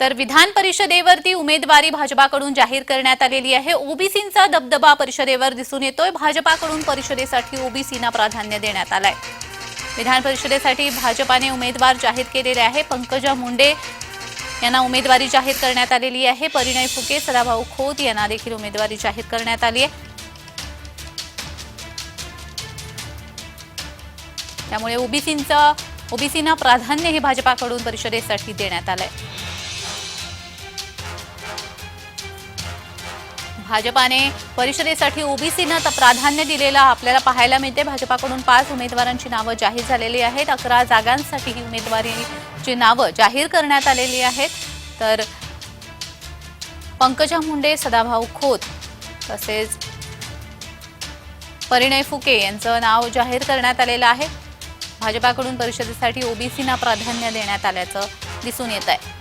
तर विधान परिषदेवरती उमेदवारी भाजपाकडून जाहीर करण्यात आलेली आहे. ओबीसींचा दबदबा परिषदेवर दिसून येतोय. भाजपाकडून परिषदेसाठी ओबीसींना प्राधान्य देण्यात आलंय. विधान परिषदेसाठी भाजपाने उमेदवार जाहीर केलेले आहे. पंकजा मुंडे यांना उमेदवारी जाहीर करण्यात आलेली आहे. परिणय फुके सदाभाऊ खोत यांना देखील उमेदवारी जाहीर करण्यात आली आहे. त्यामुळे ओबीसींचं ओबीसींना प्राधान्य हे भाजपाकडून परिषदेसाठी देण्यात आलंय. भाजपाने परिषदेसाठी ओबीसींना तर प्राधान्य दिलेलं आपल्याला पाहायला मिळते. भाजपाकडून पाच उमेदवारांची नावं जाहीर झालेली आहेत. अकरा जागांसाठी ही उमेदवारीची नावं जाहीर करण्यात आलेली आहेत. तर पंकजा मुंडे सदाभाऊ खोत तसेच परिणय फुके यांचं नाव जाहीर करण्यात आलेलं आहे. भाजपाकडून परिषदेसाठी ओबीसींना प्राधान्य देण्यात आल्याचं दिसून येत आहे.